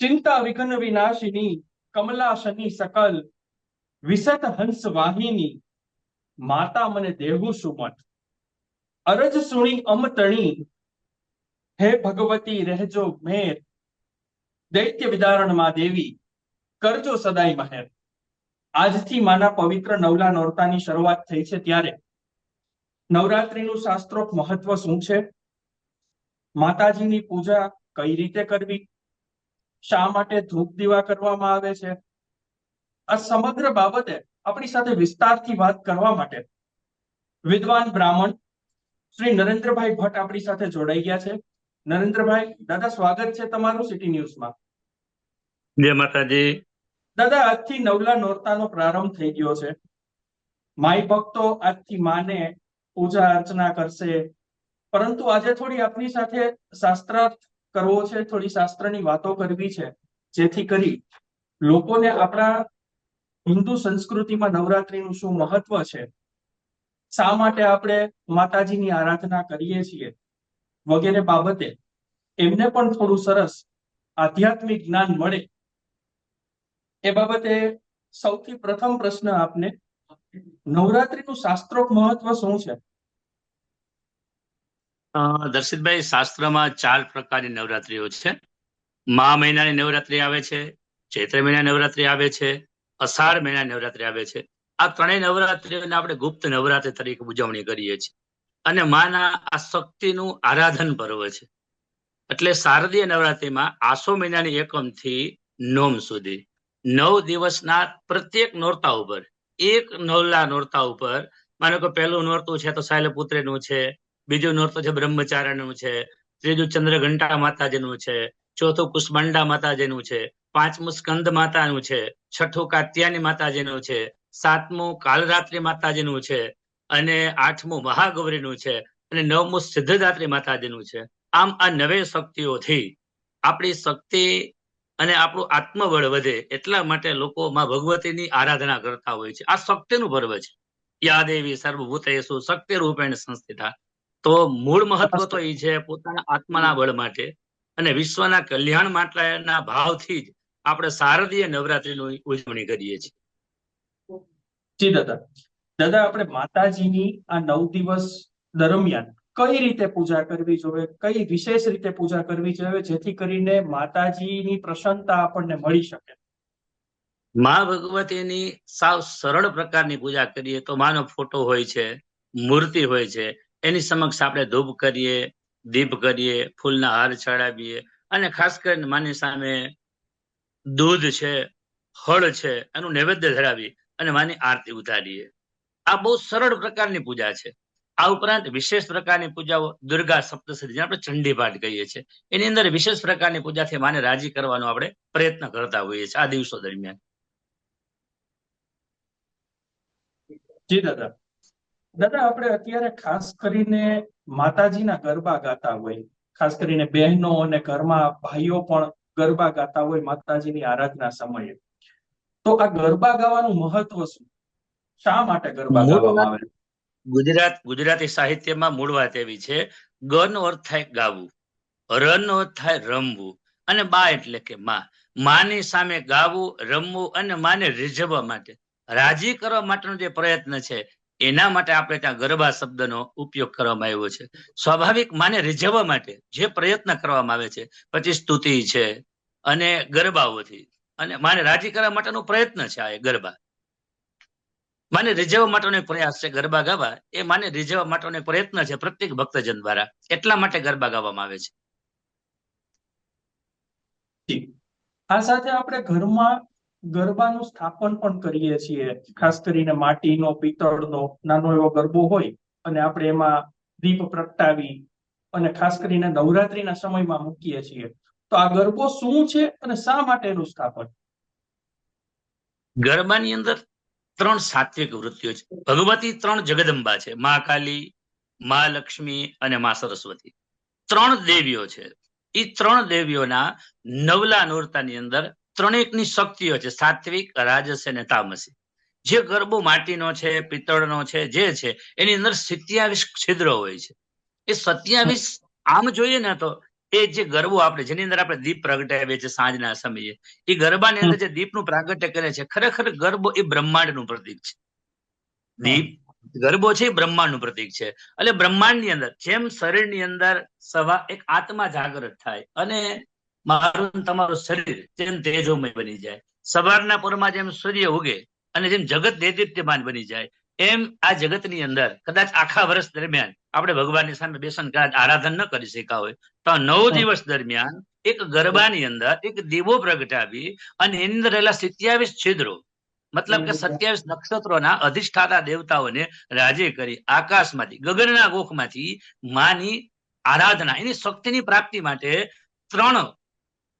ચિંતા વિઘ્ન વિનાશિની કમલા શની સકલ, વિસત હંસ વાહિની, માતા મને દેહુ સુમત. અરજ સુણી અમતણી હે ભગવતી રહેજો મેર. દૈત્ય વિદારણમાં દેવી, કરજો સદાય મહેર. આજથી માના પવિત્ર નવલા નોરતાની શરૂઆત થઈ છે ત્યારે. નવરાત્રીનું શાસ્ત્રોક મહત્વ શું છે? માતાજીની પૂજા કઈ રીતે કરવી? શા માટે ધૂપ દીવા કરવામાં આવે છે? આ સમગ્ર બાબતે આપણી સાથે વિસ્તારથી વાત કરવા માટે વિદ્વાન બ્રાહ્મણ શ્રી નરેન્દ્રભાઈ ભટ્ટ આપણી સાથે જોડાઈ ગયા છે. નરેન્દ્રભાઈ દાદા સ્વાગત છે તમારું સિટી ન્યૂઝમાં. જય માતાજી. દાદા આજથી નવલા નોરતાનો પ્રારંભ થઈ ગયો છે. માય ભક્તો આજથી માને પૂજા અર્ચના કરશે. પરંતુ આજે થોડી આપની સાથે શાસ્ત્રાર્થ કરવો છે, થોડી શાસ્ત્રની વાતો કરવી છે, જેથી કરી લોકોને આપણા હિન્દુ સંસ્કૃતિમાં નવરાત્રીનું શું મહત્વ છે? શા માટે આપણે માતાજીની આરાધના કરીએ છીએ? વગેરે બાબતે એમને પણ થોડું સરસ આધ્યાત્મિક જ્ઞાન મળે. એ બાબતે સૌથી પ્રથમ પ્રશ્ન આપને, નવરાત્રીનું શાસ્ત્રોક મહત્વ શું છે? દર્શિતભાઈ, શાસ્ત્રમાં ચાર પ્રકારની નવરાત્રીઓ છે. મા મહિનાની નવરાત્રી આવે છે, ચૈત્ર મહિના નવરાત્રી આવે છે, અષાઢ મહિના નવરાત્રી આવે છે. આ ત્રણેય નવરાત્રીઓને આપણે ગુપ્ત નવરાત્રી તરીકે ઉજવણી કરીએ છીએ. અને માના આ શક્તિનું આરાધન પર્વ છે. એટલે શારદીય નવરાત્રીમાં આસો મહિનાની એકમથી નોમ સુધી નવ દિવસના પ્રત્યેક નોરતા ઉપર, એક નવલા નોરતા ઉપર, માનો કે પહેલું નોરતું છે તો શૈલપુત્રીનું છે બીજું નોરતો છે બ્રહ્મચાર્યનું છે, ત્રીજું ચંદ્રઘંટા માતાજીનું છે, ચોથું કુષ્માંડા માતાજીનું છે, પાંચમું સ્કંદ માતાનું છે, છઠ્ઠું કાત્યાની માતાજીનું છે, સાતમું કાલરાત્રી માતાજીનું છે અને આઠમું મહાગૌરીનું છે અને નવમું સિદ્ધદાત્રી માતાજીનું છે. આમ આ નવે શક્તિઓથી આપણી શક્તિ અને આપણું આત્મબળ વધે એટલા માટે લોકો માં ભગવતીની આરાધના કરતા હોય છે. આ શક્તિનું પર્વ છે. યા દેવી સર્વભૂતેષુ શક્તિ રૂપેણ સંસ્થિતા. તો મૂળ મહત્વ તો એ છે પોતાના આત્માના બળ માટે. અને વિશ્વના કલ્યાણ માટેના ભાવથી જ આપણે શારદીય નવરાત્રીની ઉજવણી કરીએ છીએ. જી દાદા. દાદા આપણે માતાજીની આ નવ દિવસ દરમિયાન કઈ રીતે પૂજા કરવી જોઈએ? કઈ વિશેષ રીતે પૂજા કરવી જોઈએ જેથી કરીને માતાજીની પ્રસન્નતા આપણને મળી શકે? મા ભગવતીની સાવ સરળ પ્રકારની પૂજા કરીએ તો માનો ફોટો હોય છે મૂર્તિ હોય છે એની સમક્ષ આપણે ધૂપ કરીએ, દીપ કરીએ, ફૂલના હાર ચડાવીએ અને ખાસ કરીને માની સામે દૂધ છે, હળ છે, એનું નૈવેદ્ય ધરાવી અને માની આરતી ઉતારીએ. આ બહુ સરળ પ્રકારની પૂજા છે. આ ઉપરાંત વિશેષ પ્રકારની પૂજાઓ દુર્ગા સપ્તસતી આપણે ચંડી પાઠ કહીએ છીએ. એની અંદર વિશેષ પ્રકારની પૂજાથી માને રાજી કરવાનો આપણે પ્રયત્ન કરતા હોઈએ છીએ આ દિવસો દરમિયાન. જી દાદા. દાદા આપણે અત્યારે ખાસ કરીને માતાજીના ગરબા ગાતા હોય. ખાસ કરીને બહેનો અને ઘરમાં ભાઈઓ પણ ગરબા ગાતા હોય માતાજીની આરાધના સમયે. તો આ ગરબા ગાવાનું મહત્વ શું? શા માટે ગરબા ગાવામાં આવે? ગુજરાત ગુજરાતી સાહિત્યમાં મૂળ વાત એવી છે ગન અર્થ થાય ગાવું રન અર્થ થાય રમવું અને બા એટલે કે માં. માની સામે ગાવું રમવું અને માને રીઝવવા માટે. રાજી કરવા માટેનો જે પ્રયત્ન છે એના માટે આપણે ત્યાં ગરબા શબ્દનો ઉપયોગ કરવામાં આવ્યો છે. સ્વાભાવિક માને રીઝવવા માટે જે પ્રયત્ન કરવામાં આવે છે, પછી સ્તુતિ છે અને ગરબાઓથી. અને માને રાજી કરવા માટેનો પ્રયત્ન છે આ ગરબા. માને રીઝવવા માટેનો પ્રયાસ છે ગરબા ગાવા. એ માને રીઝવવા માટેનો પ્રયત્ન છે પ્રત્યેક ભક્તજન દ્વારા. એટલા માટે ગરબા ગાવામાં આવે છે. આ સાથે આપણે ઘરમાં ગરબાનું સ્થાપન પણ કરીએ છીએ. ખાસ કરીને માટીનો, પિત્તળનો નાનો એવો ગરબો હોય અને આપણે એમાં દીપ પ્રગટાવી અને ખાસ કરીને નવરાત્રીના સમયમાં મૂકીએ છીએ. તો આ ગરબો શું છે અને શા માટેનું સ્થાપન? ગરબાની અંદર ત્રણ સાત્વિક વૃત્તિઓ છે. ભગવતી ત્રણ જગદંબા છે. મા કાલી, મા લક્ષ્મી અને મા સરસ્વતી. ત્રણ દેવીઓ છે. એ ત્રણ દેવીઓના નવલા નોરતાની અંદર ત્રણેકની શક્તિઓ છે, સાત્વિક રાજસ અને તામસી જે ગરબો માટીનો છે, પિત્તળનો છે, જે છે, એની અંદર સત્યાવીસ છિદ્રો હોય છે. એ સત્યાવીસ આમ જોઈએ ને તો એ જે ગરબો આપણે, જેની અંદર આપણે દીપ પ્રગટાવીએ છીએ સાંજના સમયે, એ ગરબાની અંદર જે દીપનું પ્રાગટ્ય કરે છે, ખરેખર ગરબો એ બ્રહ્માંડનું પ્રતીક છે. દીપ, ગરબો છે એ બ્રહ્માંડનું પ્રતીક છે. એટલે બ્રહ્માંડની અંદર, જેમ શરીરની અંદર સવા એક આત્મા જાગૃત થાય અને મારું તમારું શરીર તેમ તેજોમય બની જાય. સવારના પૂરમાં જેમ સૂર્ય ઉગે અને જેમ જગત દેદીપ્યમાન બની જાય એમ આ જગતની અંદર કદાચ આખા વર્ષ દરમિયાન આપણે ભગવાનની સામે બેસન કદાચ આરાધન ન કરી શક્યા હોય તો નવ દિવસ દરમિયાન એક ગરબાની અંદર એક દીવો પ્રગટાવી અને એની અંદર રહેલા સિત્યાવીસ છિદ્રો મતલબ કે સત્યાવીસ નક્ષત્રોના અધિષ્ઠાતા દેવતાઓને રાજી કરી આકાશમાંથી ગગનના ગોખમાંથી માની આરાધના એની શક્તિની પ્રાપ્તિ માટે ત્રણ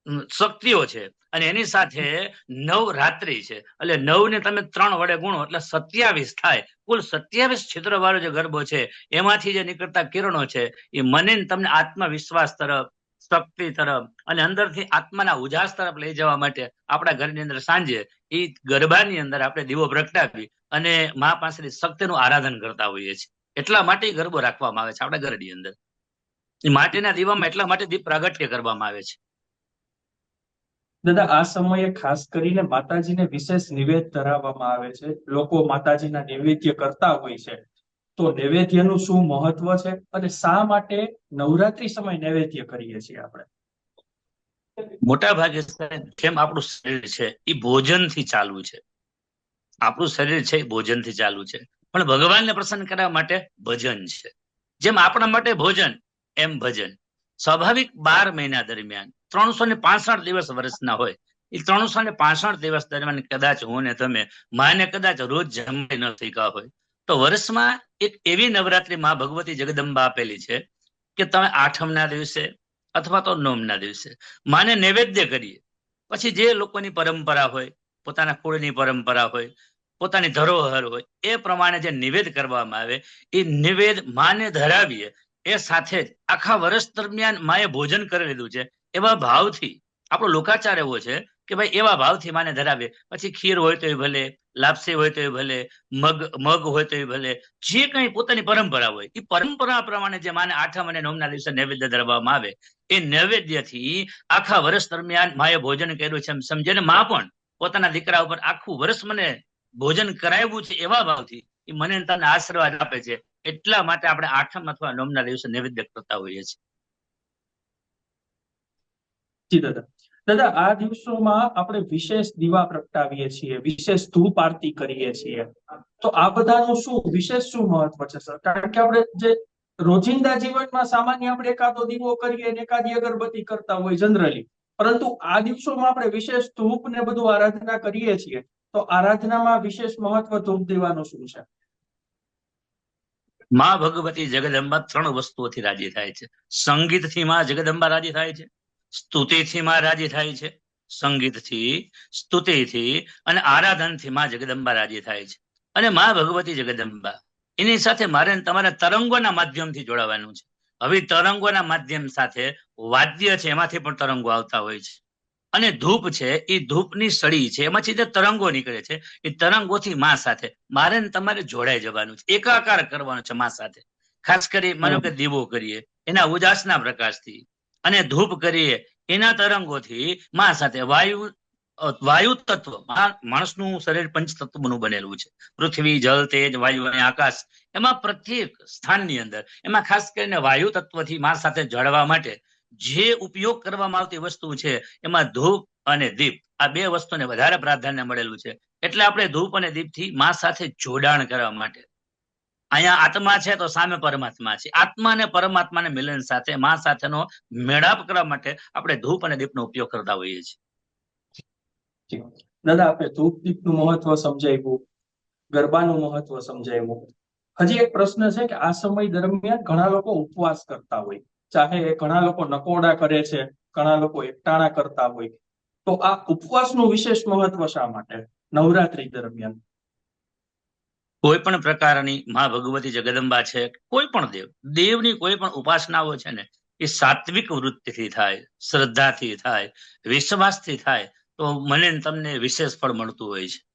શક્તિઓ છે. અને એની સાથે નવ રાત્રિ છે. એટલે નવ ને તમે ત્રણ વડે ગુણો, એટલે સત્યાવીસ થાય. કુલ સત્યાવીસ છિદ્ર વાળો જે ગરબો છે, એમાંથી જે નીકળતા કિરણો છે, એ મને તમને આત્મવિશ્વાસ તરફ, શક્તિ તરફ અને અંદરથી આત્માના ઉજાસ તરફ લઈ જવા માટે આપણા ઘરની અંદર સાંજે એ ગરબાની અંદર આપણે દીવો પ્રગટાવી અને મા પાસેની શક્તિનું આરાધન કરતા હોઈએ છીએ. એટલા માટે ગરબો રાખવામાં આવે છે આપણા ઘરની અંદર. માટીના દીવામાં એટલા માટે દીપ પ્રાગટ્ય કરવામાં આવે છે. દાદા, આ સમયે ખાસ કરીને માતાજીને વિશેષ નિવેદ ધરાવવામાં આવે છે. લોકો માતાજીના નૈવેદ્ય કરતા હોય છે. તો નૈવેદ્યનું શું મહત્વ છે અને શા માટે નવરાત્રી સમય નૈવેદ્ય કરીએ છીએ આપણે? મોટા ભાગે જેમ આપણું શરીર છે, એ ભોજનથી ચાલુ છે. આપણું શરીર છે, એ ભોજનથી ચાલુ છે. પણ ભગવાનને પ્રસન્ન કરવા માટે ભજન છે. જેમ આપણા માટે ભોજન, એમ ભજન. સ્વાભાવિક બાર મહિના દરમિયાન ત્રણસો ને પાસઠ દિવસ વર્ષના હોય. એ ત્રણસો ને પાસઠ દિવસ દરમિયાન કદાચ હું ને તમે, માને કદાચ રોજ જમાઈ ન શીખ્યા હોય. તો વર્ષમાં એક એવી નવરાત્રી માં ભગવતી જગદંબા આપેલી છે કે તમે આઠમના દિવસે અથવા તો નોમના દિવસે માને નૈવેદ્ય કરીએ. પછી જે લોકોની પરંપરા હોય, પોતાના કુળની પરંપરા હોય, પોતાની ધરોહર હોય, એ પ્રમાણે જે નિવેદ કરવામાં આવે, એ નિવેદ માને ધરાવીએ. એ સાથે જ આખા વર્ષ દરમિયાન માએ ભોજન કરી લીધું છે. એવા ભાવથી, આપણો લોકાચાર એવો છે કે ભાઈ એવા ભાવથી માને ધરાવે પછી ખીર હોય તો એ ભલે, લાપસી હોય તો એ ભલે, મગ મગ હોય તો એ ભલે, જે કંઈ પોતાની પરંપરા હોય એ પરંપરા પ્રમાણે જે માને આઠમ અને નવમના દિવસે નૈવેદ્ય ધરવામાં આવે, એ નૈવેદ્યથી આખા વર્ષ દરમિયાન માએ ભોજન કર્યું છે એમ સમજે ને માં પણ પોતાના દીકરા ઉપર આખું વર્ષ મને ભોજન કરાવ્યું છે એવા ભાવથી એ મને તને આશીર્વાદ આપે છે. એટલા માટે આપણે આઠમ અથવા નવમના દિવસે નૈવેદ્ય કરતા હોઈએ છીએ. જી દાદા, આ દિવસોમાં આપણે વિશેષ દીવા પ્રગટાવીએ છીએ, વિશેષ ધૂપ આરતી કરીએ છીએ. તો આ બધાનું શું, વિશેષ શું મહત્વ છે, સર? કારણ કે આપણે જે રોજિંદા જીવનમાં સામાન્ય આપણે એકાદો દીવો કરીએ ને એકાદી અગરબત્તી કરતા હોય જનરલી, પરંતુ આ દિવસોમાં આપણે વિશેષ ધૂપ ને બધું આરાધના કરીએ છીએ, તો આરાધનામાં વિશેષ મહત્વ ધૂપ દેવાનું શું છે? માં ભગવતી જગદંબા ત્રણ વસ્તુઓથી રાજી થાય છે. સંગીતથી માં જગદંબા રાજી થાય છે. સ્તુતિથી માં રાજી થાય છે, સંગીતથી, સ્તુતિથી અને આરાધનથી માં જગદંબા રાજી થાય છે. અને માં ભગવતી જગદંબા, એની સાથે મારે તમારા તરંગોના માધ્યમથી જોડાવાનું છે. હવે તરંગોના માધ્યમ સાથે વાદ્ય છે, એમાંથી પણ તરંગો આવતા હોય છે. અને ધૂપ છે, એ ધૂપની સળી છે, એમાંથી જે તરંગો નીકળે છે, એ તરંગોથી માં સાથે, મારે તમારે જોડાઈ જવાનું છે. એકાકાર કરવાનો છે માં સાથે. ખાસ કરી, માનો કે દીવો કરીએ, એના ઉજાસના પ્રકાશથી. અને ધૂપ કરીએ, એના તરંગોથી માં સાથે વાયુ વાયુ તત્વ માણસનું શરીર પંચ તત્વનું બનેલું છે. પૃથ્વી જળ તેજ, વાયુ અને આકાશ, એમાં પ્રત્યેક સ્થાનની અંદર, એમાં ખાસ કરીને વાયુ તત્વથી માં સાથે જોડવા માટે જે ઉપયોગ કરવામાં આવતી વસ્તુ છે, એમાં ધૂપ અને દીપ, આ બે વસ્તુને વધારે પ્રાધાન્ય મળેલું છે. એટલે આપણે ધૂપ અને દીપથી માં સાથે જોડાણ કરવા માટે અહીંયા આત્મા છે તો સામે પરમાત્મા છે. આત્મા અને પરમાત્માને મિલન સાથે, માં સાથેનો મેળાપ કરવા માટે આપણે ધૂપ અને દીપનો ઉપયોગ કરતા હોઈએ છીએ. દાદા, આપણે ધૂપ, દીપનું મહત્વ સમજાવ્યું, ગરબાનું મહત્વ સમજાવ્યું. હજી એક પ્રશ્ન છે કે આ સમય દરમિયાન ઘણા લોકો ઉપવાસ કરતા હોય. ચાહે ઘણા લોકો નકોડા કરે છે, ઘણા લોકો એકટાણા કરતા હોય. તો આ ઉપવાસનું વિશેષ મહત્વ શા માટે? નવરાત્રી દરમિયાન. કોઈ પણ પ્રકારની મા ભગવતી જગદંબા છે, કોઈ પણ દેવ, દેવની કોઈ પણ ઉપાસનાઓ છે ને, એ સાત્વિક વૃત્તિથી થાય, શ્રદ્ધાથી થાય, વિશ્વાસથી થાય, તો મને તમને વિશેષ ફળ મળતું હોય છે.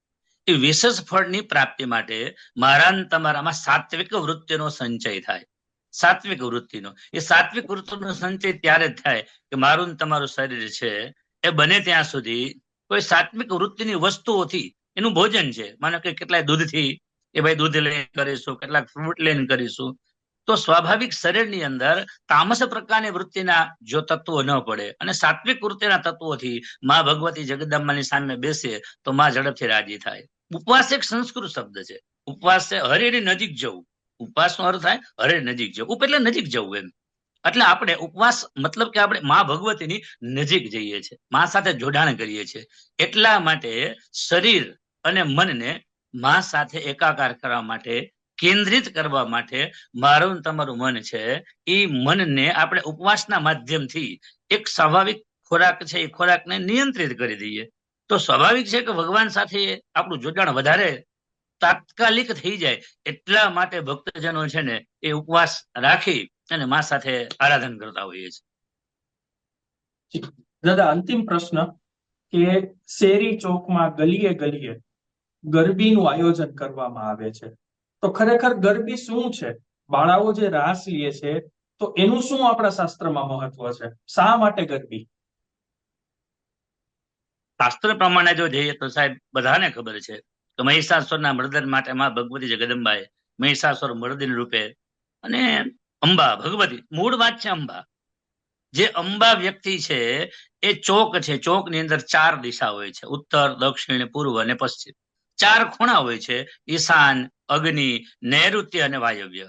એ વિશેષ ફળની પ્રાપ્તિ માટે મારા તમારામાં સાત્વિક વૃત્તિનો સંચય થાય. સાત્વિક વૃત્તિનો. એ સાત્વિક વૃત્તિનો સંચય ત્યારે જ થાય કે મારું તમારું શરીર છે એ બને ત્યાં સુધી કોઈ સાત્વિક વૃત્તિની વસ્તુઓથી, એનું ભોજન છે. માનો કે કેટલાય દૂધથી એ ભાઈ દૂધ લઈને કરીશું, કેટલાક ફ્રૂટ લઈને કરીશું. તો સ્વાભાવિક શરીરની અંદર તામસ પ્રકારની વૃત્તિના જો તત્વો ન પડે અને સાત્વિક વૃત્તિના તત્વોથી માં ભગવતી જગદંબાની સામે બેસે તો માં ઝડપથી રાજી થાય. ઉપવાસ એક સંસ્કૃત શબ્દ છે. ઉપવાસ છે હરેની નજીક જવું. ઉપવાસનો અર્થ થાય હરે નજીક જવું. એટલે નજીક જવું એમ. એટલે આપણે ઉપવાસ મતલબ કે આપણે માં ભગવતીની નજીક જઈએ છીએ. માં સાથે જોડાણ કરીએ છીએ. એટલા માટે શરીર અને મનને માં સાથે એકાકાર કરવા માટે, કેન્દ્રિત કરવા માટે મારું તમારું મન છે, એ મનને આપણે ઉપવાસના માધ્યમથી એક સ્વાભાવિક ખોરાક છે, એ ખોરાકને નિયંત્રિત કરી દઈએ. તો સ્વાભાવિક છે કે ભગવાન સાથે આપણું જોડાણ વધારે તાત્કાલિક થઈ જાય, એટલા માટે ભક્તજનો છે ને એ ઉપવાસ રાખી અને માં સાથે આરાધન કરતા હોઈએ છીએ. દાદા, અંતિમ પ્રશ્ન કે શેરી ચોકમાં ગલીએ ગલીએ ગરબીનું આયોજન કરવામાં આવે છે. તો ખરેખર ગરબી શું છે? બાળાઓ જે રાસ લે છે, તો એનું શું આપણા શાસ્ત્રમાં મહત્વ છે? શા માટે ગરબી? શાસ્ત્ર પ્રમાણે જો જઈએ તો સાહેબ, બધાને ખબર છે કે મહિષાસુરના મર્દન માટે માં ભગવતી જગદંબાએ મહિષાસુર મર્દિન રૂપે અને અંબા, ભગવતી, મૂળ વાત છે અંબા. જે અંબા વ્યક્તિ છે, એ ચોક છે, ચોકની અંદર ચાર દિશા હોય છે. ઉત્તર, દક્ષિણ, પૂર્વ અને પશ્ચિમ. ચાર ખૂણા હોય છે, ઈશાન, અગ્નિ, નૈઋત્ય અને વાયવ્ય.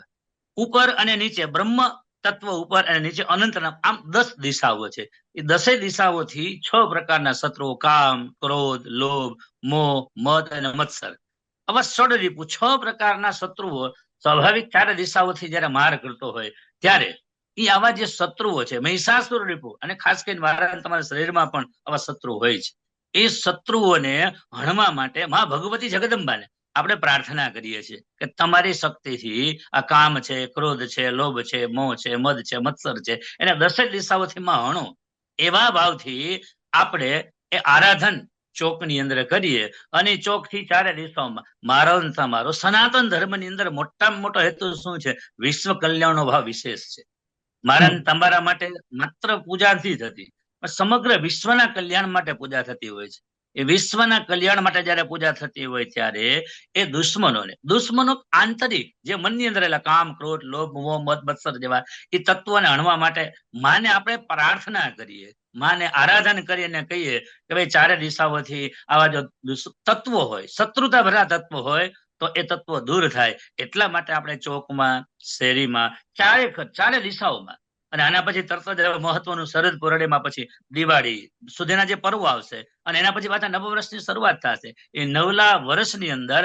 ઉપર અને નીચે બ્રહ્મ તત્વ ઉપર અને નીચે અનંતના આમ દસ દિશાઓ છે. એ દસે દિશાઓથી છ પ્રકારના શત્રુઓ, કામ, ક્રોધ, લોભ, મોહ, મદ અને મત્સર. આવા ષડરીપુ, છ પ્રકારના શત્રુઓ સ્વાભાવિક ચાર દિશાઓથી જયારે માર કરતો હોય, ત્યારે એ આવા જે શત્રુઓ છે મહિષાસુર રીપુ અને ખાસ કરીને મારા તમારા શરીરમાં પણ આવા શત્રુ હોય છે. એ શત્રુઓને હણવા માટે માં ભગવતી જગદંબાને આપણે પ્રાર્થના કરીએ છીએ કે તમારી શક્તિથી આ કામ છે, ક્રોધ છે, લોભ છે, મોહ છે, મદ છે, મત્સર છે, એને દસેક દિશાઓથી માં હણો. એવા ભાવથી આપણે એ આરાધન ચોકની અંદર કરીએ અને ચોકથી ચારે દિશાઓમાં મારો તમારો સનાતન ધર્મની અંદર મોટામાં મોટો હેતુ શું છે? વિશ્વ કલ્યાણનો ભાવ વિશેષ છે. મારા તમારા માટે માત્ર પૂજા જ પણ સમગ્ર વિશ્વના કલ્યાણ માટે પૂજા થતી હોય છે. એ વિશ્વના કલ્યાણ માટે જયારે પૂજા થતી હોય ત્યારે એ દુશ્મનોને, દુશ્મનો આંતરિક જે મનની અંદર રહેલા કામ, ક્રોધ, લોભ, મોહ, મત મત્સર જેવા એ તત્વોને હણવા માટે માને આપણે પ્રાર્થના કરીએ. માને આરાધન કરીને કહીએ કે ભાઈ ચારે દિશાઓથી આવા જો તત્વો હોય શત્રુતા ભરા તત્વો હોય, તો એ તત્વો દૂર થાય. એટલા માટે આપણે ચોકમાં, શેરીમાં ચારે ચારે દિશાઓમાં અને આના પછી તરત જ મહત્વનું શરદ પૂર્ણિમા પછી દિવાળી સુધીના જે પર્વો આવશે અને એના પછી પાછા નવવર્ષની શરૂઆત થશે. એ નવલા વર્ષની અંદર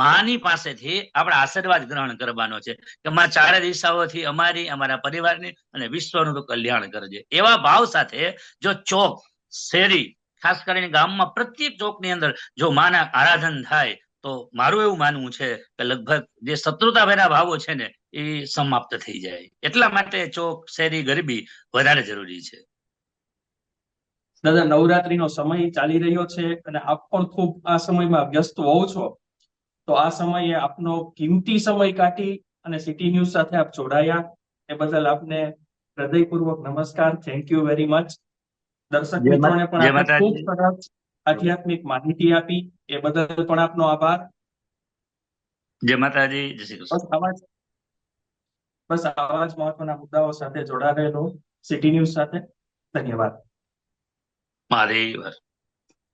માની પાસેથી આપણે આશીર્વાદ ગ્રહણ કરવાનો છે કે માં ચારે દિશાઓથી અમારી, અમારા પરિવારની અને વિશ્વનું કલ્યાણ કરજે. એવા ભાવ સાથે જો ચોક, શેરી, ખાસ કરીને ગામમાં પ્રત્યેક ચોકની અંદર જો માના આરાધન થાય તો મારું એવું માનવું છે કે લગભગ જે શત્રુતા ભર્યા ભાવો છે ને એ સમાપ્ત થઈ જાય. એટલા માટે ચોક શેરી ગરબી વધારે જરૂરી છે. દાદા નવરાત્રીનો સમય ચાલી રહ્યો છે અને આપ પણ ખૂબ આ સમયમાં વ્યસ્ત હોવ છો. તો આ સમયે આપનો કિંમતી સમય કાઢી અને સિટી ન્યૂઝ સાથે આપ જોડાયા. એ બદલ આપને હૃદયપૂર્વક નમસ્કાર. થેન્ક યુ વેરી મચ દર્શક મિત્રોને પણ. ખૂબ સરસ આધ્યાત્મિક માહિતી આપી. એ બદલ પણ આપનો આભાર. જય માતાજી. જય શ્રી કૃષ્ણ. બસ આવા જ મહત્વના મુદ્દાઓ સાથે જોડાયેલો સિટી ન્યૂઝ સાથે ધન્યવાદ હર.